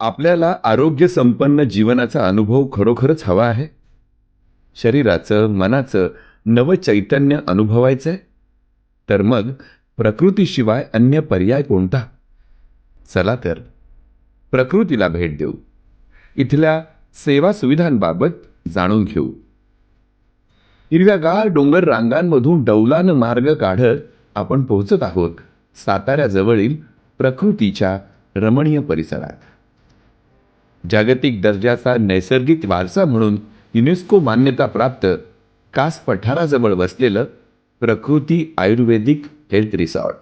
आपल्याला आरोग्य संपन्न जीवनाचा अनुभव खरोखरच हवा आहे? शरीराचं मनाचं नवं चैतन्य अनुभवायचंय? तर मग प्रकृतीशिवाय अन्य पर्याय कोणता? चला तर प्रकृतीला भेट देऊ. इथल्या सेवा सुविधांबाबत जाणून घेऊ. हिरव्यागार डोंगर रांगांमधून डौलानं मार्ग काढत आपण पोहोचत आहोत साताऱ्याजवळील प्रकृतीच्या रमणीय परिसरात. जागतिक दर्जाचा नैसर्गिक वारसा म्हणून युनेस्को मान्यताप्राप्त कास पठाराजवळ वसलेलं प्रकृती आयुर्वेदिक हेल्थ रिसॉर्ट.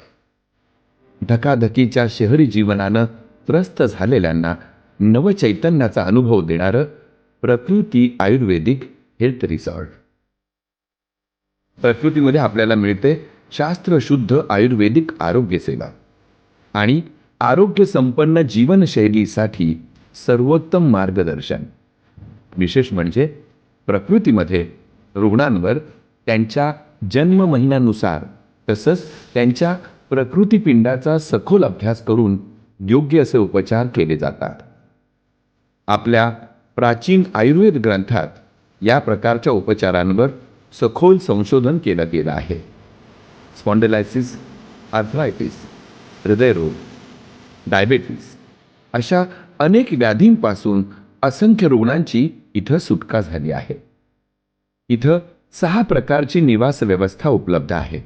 धकाधकीच्या शहरी जीवनानं त्रस्त झालेल्यांना नवचैतन्याचा अनुभव देणारं प्रकृती आयुर्वेदिक हेल्थ रिसॉर्ट. प्रकृतीमध्ये आपल्याला मिळते शास्त्रशुद्ध आयुर्वेदिक आरोग्य सेवा आणि आरोग्य संपन्न जीवनशैलीसाठी सर्वोत्तम मार्गदर्शन. विशेष म्हणजे प्रकृतीमध्ये रुग्णांवर त्यांच्या जन्म महिन्यानुसार तसंच त्यांच्या प्रकृतीपिंडाचा सखोल अभ्यास करून योग्य असे उपचार केले जातात. आपल्या प्राचीन आयुर्वेद ग्रंथात या प्रकारच्या उपचारांवर सखोल संशोधन केलं गेलं आहे. स्पॉन्डलायसिस आर्थरायटिस हृदयरोग डायबेटीस अशा अनेक व्याधींपासून असंख्य रुग्णांची इथं सुटका झाली आहे. इथं सहा प्रकारची निवास व्यवस्था उपलब्ध आहे.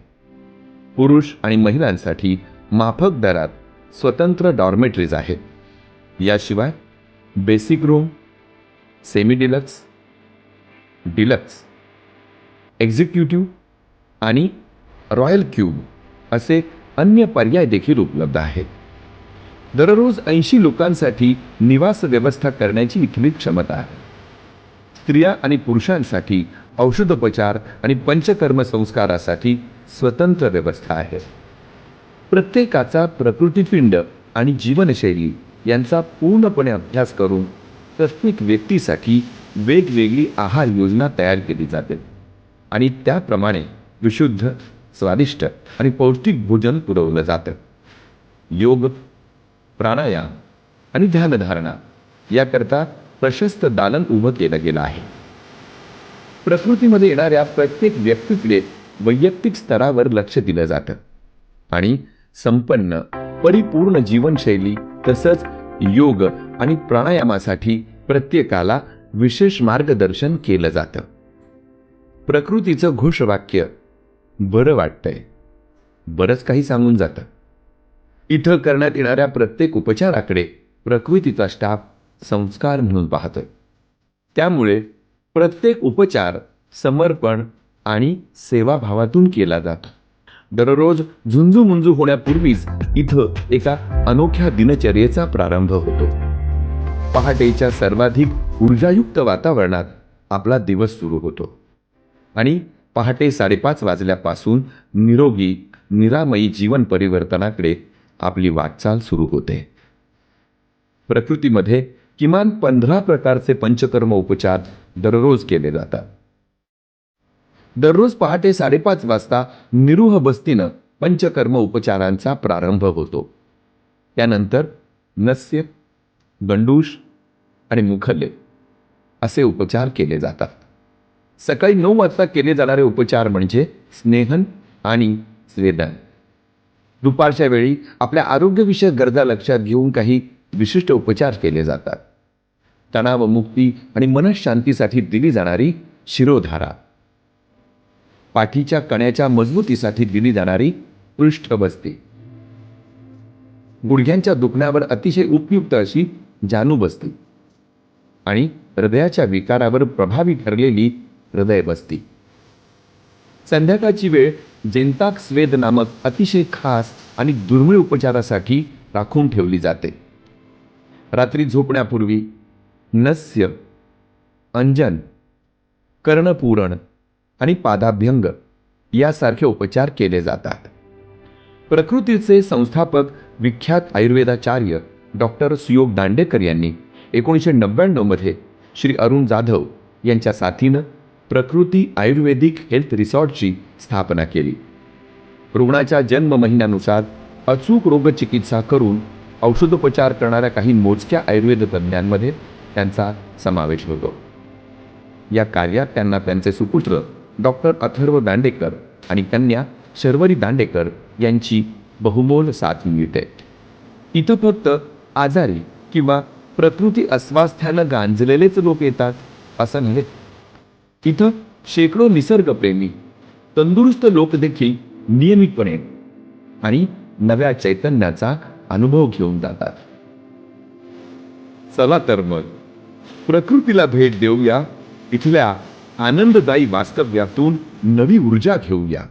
पुरुष आणि महिलांसाठी माफक दरात स्वतंत्र डॉर्मेटरीज आहेत. याशिवाय basic room semi deluxe deluxe executive आणि रॉयल क्यूब असे अन्य पर्याय देखील उपलब्ध आहेत. दररोज ऐंशी लोकांसाठी निवास व्यवस्था करण्याची इथली क्षमता आहे. स्त्रिया आणि पुरुषांसाठी औषधोपचार आणि पंचकर्म संस्कारासाठी स्वतंत्र व्यवस्था आहे. प्रत्येकाचा प्रकृतीपिंड आणि जीवनशैली यांचा पूर्णपणे अभ्यास करून प्रत्येक व्यक्तीसाठी वेगवेगळी आहार योजना तयार केली जाते आणि त्याप्रमाणे विशुद्ध स्वादिष्ट आणि पौष्टिक भोजन पुरवलं जातं. योग प्राणायाम आणि ध्यानधारणा याकरता प्रशस्त दालन उभं केलं गेलं आहे. प्रकृतीमध्ये येणाऱ्या प्रत्येक व्यक्तीकडे वैयक्तिक स्तरावर लक्ष दिलं जातं आणि संपन्न परिपूर्ण जीवनशैली तसंच योग आणि प्राणायामासाठी प्रत्येकाला विशेष मार्गदर्शन केलं जातं. प्रकृतीचं घोषवाक्य बरं वाटतंय. बरंच काही सांगून जातं. इथं करण्यात येणाऱ्या प्रत्येक उपचाराकडे प्रकृतीचा स्टाफ संस्कार म्हणून पाहतोय. त्यामुळे प्रत्येक उपचार समर्पण आणि सेवाभावातून केला जातो. दररोज झुंजूमुंजू होण्यापूर्वीच इथं एका अनोख्या दिनचर्येचा प्रारंभ होतो. पहाटेच्या सर्वाधिक ऊर्जायुक्त वातावरणात आपला दिवस सुरू होतो. आणि पहाटे साडेपाच वाजल्यापासून निरोगी निरामयी जीवन परिवर्तनाकडे आपली वाटचाल सुरू होते. प्रकृतीमध्ये किमान पंधरा प्रकारचे पंचकर्म उपचार दररोज केले जातात. दररोज पहाटे साडेपाच वाजता निरुह बस्तीनं पंचकर्म उपचारांचा प्रारंभ होतो. त्यानंतर नस्य गंडूष आणि मुखल्ले असे उपचार केले जातात. सकाळी नऊ वाजता केले जाणारे उपचार म्हणजे स्नेहन आणि स्वेदन. दुपारच्या वेळी आपल्या आरोग्यविषयक गरजा लक्षात घेऊन काही विशिष्ट उपचार केले जातात. तणावमुक्ती आणि मनशांतीसाठी दिली जाणारी शिरोधारा. पाठीच्या कण्याच्या मजबूतीसाठी दिली जाणारी पृष्ठबस्ती. गुडघ्यांच्या दुखण्यावर अतिशय उपयुक्त अशी जानूबस्ती आणि हृदयाच्या विकारावर प्रभावी ठरलेली हृदयबस्ती. संध्याकाळची वेळ जेंताक स्वेद नामक अतिशय खास आणि दुर्मिळ उपचारासाठी राखून ठेवली जाते. रात्री झोपण्यापूर्वी नस्य अंजन कर्णपूरण आणि पादाभ्यंग यासारखे उपचार केले जातात. प्रकृतीचे संस्थापक विख्यात आयुर्वेदाचार्य डॉक्टर सुयोग दांडेकर यांनी एकोणीसशे नव्याण्णवमध्ये श्री अरुण जाधव यांच्या साथीनं प्रकृती आयुर्वेदिक हेल्थ रिसॉर्टची स्थापना केली. रुग्णाच्या जन्म महिन्यानुसार अचूक रोगचिकित्सा करून औषधोपचार करणाऱ्या काही मोजक्या आयुर्वेद तज्ज्ञांमध्ये त्यांचा समावेश होतो. या कार्यात त्यांना त्यांचे सुपुत्र डॉक्टर अथर्व दांडेकर आणि कन्या शर्वरी दांडेकर यांची बहुमोल साथ मिळते. इथं फक्त आजारी किंवा प्रकृती अस्वास्थ्यानं गांजलेलेच लोक येतात असं नाही. इथं शेकडो निसर्गप्रेमी तंदुरुस्त लोक देखील नियमितपणे आणि नव्या चैतन्याचा अनुभव घेऊन जातात. चला तर मग प्रकृतीला भेट देऊया इथल्या आनंददायी वास्तव्यातून नवी ऊर्जा घेऊया.